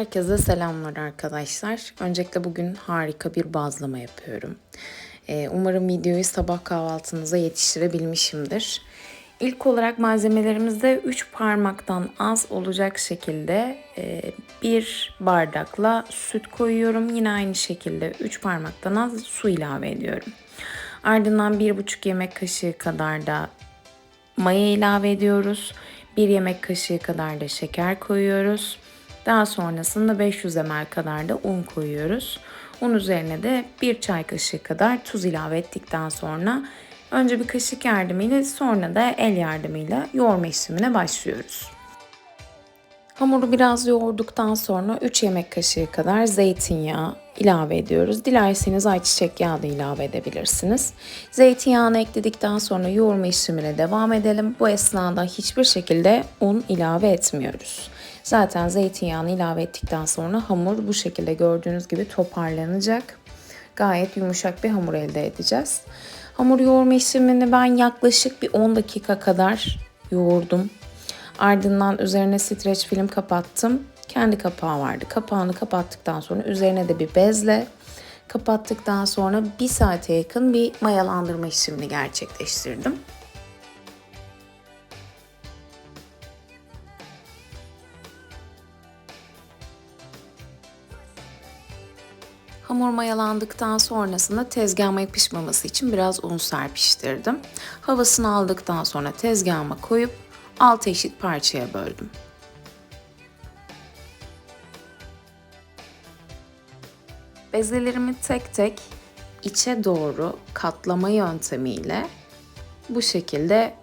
Herkese selamlar arkadaşlar. Öncelikle bugün harika bir bazlama yapıyorum. Ee, umarım videoyu sabah kahvaltınıza yetiştirebilmişimdir. İlk olarak malzemelerimizde 3 parmaktan az olacak şekilde e, bir bardakla süt koyuyorum. Yine aynı şekilde 3 parmaktan az su ilave ediyorum. Ardından 1,5 yemek kaşığı kadar da maya ilave ediyoruz. 1 yemek kaşığı kadar da şeker koyuyoruz. Daha sonrasında 500 ml kadar da un koyuyoruz. Un üzerine de 1 çay kaşığı kadar tuz ilave ettikten sonra önce bir kaşık yardımıyla sonra da el yardımıyla yoğurma işlemine başlıyoruz. Hamuru biraz yoğurduktan sonra 3 yemek kaşığı kadar zeytinyağı ilave ediyoruz. Dilerseniz ayçiçek yağı da ilave edebilirsiniz. Zeytinyağını ekledikten sonra yoğurma işlemine devam edelim. Bu esnada hiçbir şekilde un ilave etmiyoruz. Zaten zeytinyağını ilave ettikten sonra hamur bu şekilde gördüğünüz gibi toparlanacak. Gayet yumuşak bir hamur elde edeceğiz. Hamur yoğurma işlemini ben yaklaşık bir 10 dakika kadar yoğurdum. Ardından üzerine streç film kapattım. Kendi kapağı vardı. Kapağını kapattıktan sonra üzerine de bir bezle kapattıktan sonra bir saate yakın bir mayalandırma işlemini gerçekleştirdim. Hamur mayalandıktan sonrasında tezgahıma yapışmaması için biraz un serpiştirdim. Havasını aldıktan sonra tezgahıma koyup 6 eşit parçaya böldüm. Bezelerimi tek tek içe doğru katlama yöntemiyle bu şekilde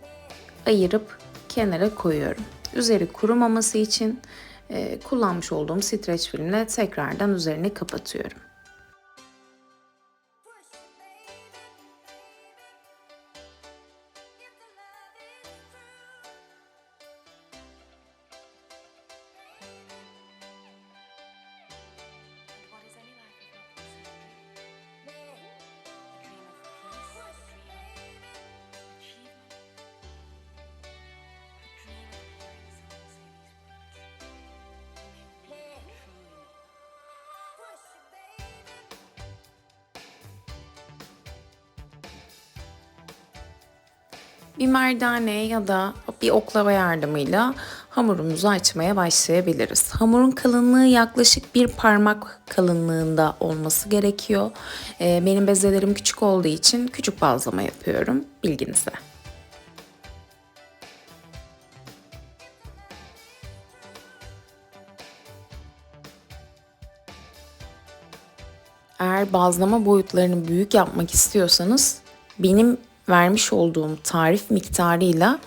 ayırıp kenara koyuyorum. Üzeri kurumaması için kullanmış olduğum streç filmle tekrardan üzerini kapatıyorum. Bir merdane ya da bir oklava yardımıyla hamurumuzu açmaya başlayabiliriz. Hamurun kalınlığı yaklaşık bir parmak kalınlığında olması gerekiyor. Ee, benim bezelerim küçük olduğu için küçük bazlama yapıyorum bilginize. Eğer bazlama boyutlarını büyük yapmak istiyorsanız benim vermiş olduğum tarif miktarıyla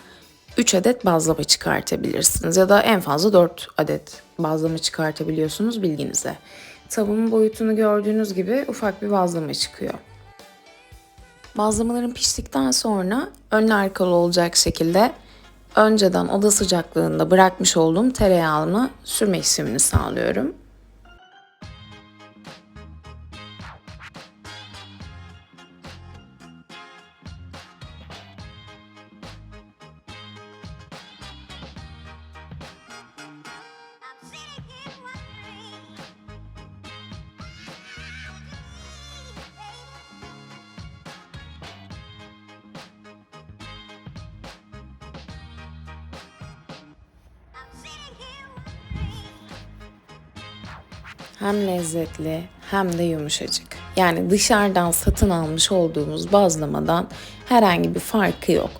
3 adet bazlama çıkartabilirsiniz ya da en fazla 4 adet bazlama çıkartabiliyorsunuz bilginize. Tavuğun boyutunu gördüğünüz gibi ufak bir bazlama çıkıyor. Bazlamaların piştikten sonra önlü arkalı olacak şekilde önceden oda sıcaklığında bırakmış olduğum tereyağını sürme işlemini sağlıyorum. Hem lezzetli hem de yumuşacık. Yani dışarıdan satın almış olduğumuz bazlamadan herhangi bir farkı yok.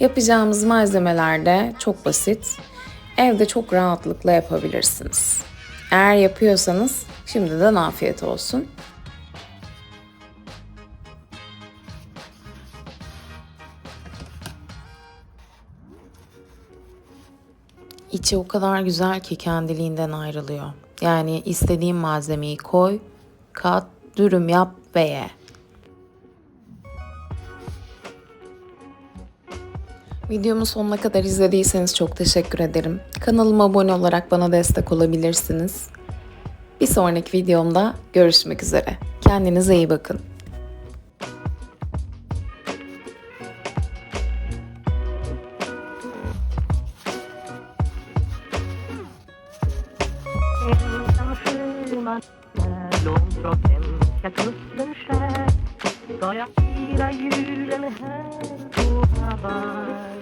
Yapacağımız malzemeler de çok basit. Evde çok rahatlıkla yapabilirsiniz. Eğer yapıyorsanız şimdiden afiyet olsun. İçi o kadar güzel ki kendiliğinden ayrılıyor. Yani istediğin malzemeyi koy, kat, dürüm yap ve ye. Videomu sonuna kadar izlediyseniz çok teşekkür ederim. Kanalıma abone olarak bana destek olabilirsiniz. Bir sonraki videomda görüşmek üzere. Kendinize iyi bakın. långt från svenska kusten skär ska jag fira julen här på Hawaii?